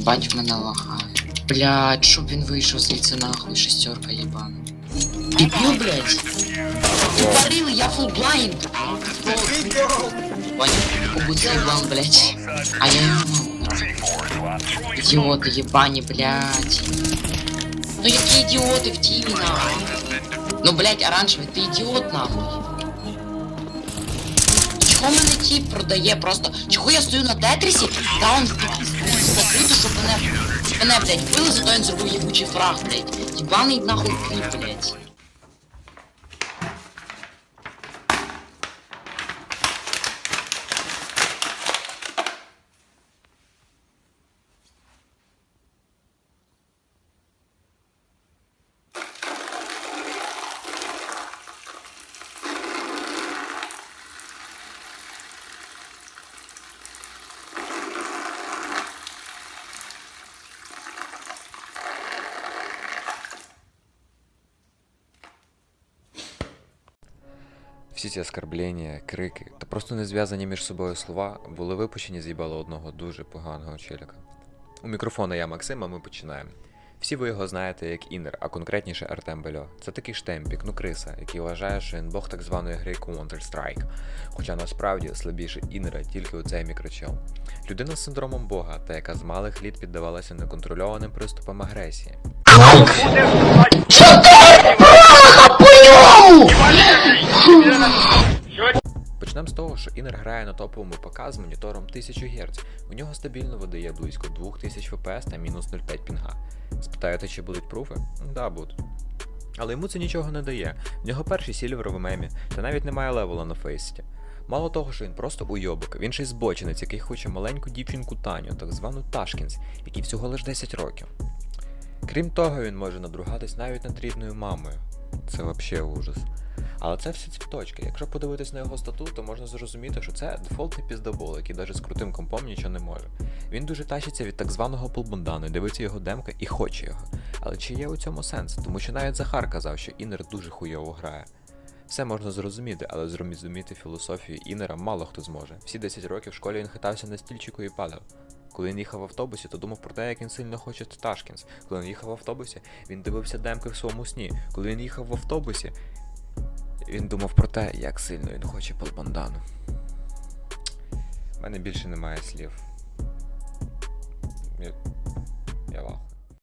Єбать мене лагає. Блядь, щоб він вийшов звідси нахуй, шестерка єбана. Дебіл, блядь. Тупорили, я фул блайнд. Понял? Побудь еблан, блядь. А я ему нахуй. Идиоты ебани, блядь. Ну які ідіоти в тімі, нахуй. Ну, блядь, оранжевий, ти ідіот, нахуй. Мене тіп продає просто? Чого я стою на тетрісі, та он закрито, щоб мене, мене, блядь, вбили, зато він зробив єбучий фраг, блядь. Єбаний нахуй блядь. Всі ці оскорблення, крики та просто не зв'язані між собою слова були випущені з їбала одного дуже поганого челіка. У мікрофона я Максим, а ми починаємо. Всі ви його знаєте як Інер, а конкретніше Артем Бельо. Це такий штемпік, ну криса, який вважає, що він бог так званої гри Counter-Strike. Хоча насправді слабіше Інера тільки у цей мікрочел. Людина з синдромом Бога, та яка з малих літ піддавалася неконтрольованим приступам агресії. Почнемо з того, що Інер грає на топовому ПК з монітором 1000 Гц. У нього стабільно видає близько 2000 FPS та мінус 0,5 пінга. Спитаєте, чи будуть пруфи? Да, будуть. Але йому це нічого не дає. В нього перший сільвер в мемі, та навіть немає левела на фейсті. Мало того, що він просто уйобок, він ще й збочинець, який хоче маленьку дівчинку Таню, так звану Ташкінс, якій всього лиш 10 років. Крім того, він може надругатись навіть над рідною мамою. Це взагалі ужас. Але це всі цвіточки. Якщо подивитись на його статут, то можна зрозуміти, що це дефолтний піздобол, який навіть з крутим компом нічого не може. Він дуже тащиться від так званого полбундану, дивиться його демка і хоче його. Але чи є у цьому сенс? Тому що навіть Захар казав, що Інер дуже хуйово грає. Все можна зрозуміти, але зрозуміти філософію Інера мало хто зможе. Всі 10 років в школі він хитався на стільчику і падав. Коли він їхав в автобусі, то думав про те, як він сильно хоче Ташкінс. Коли він їхав в автобусі, він дивився демки в своєму сні. Коли він їхав в автобусі, він думав про те, як сильно він хоче полбандану. У мене більше немає слів. Я, я ваху.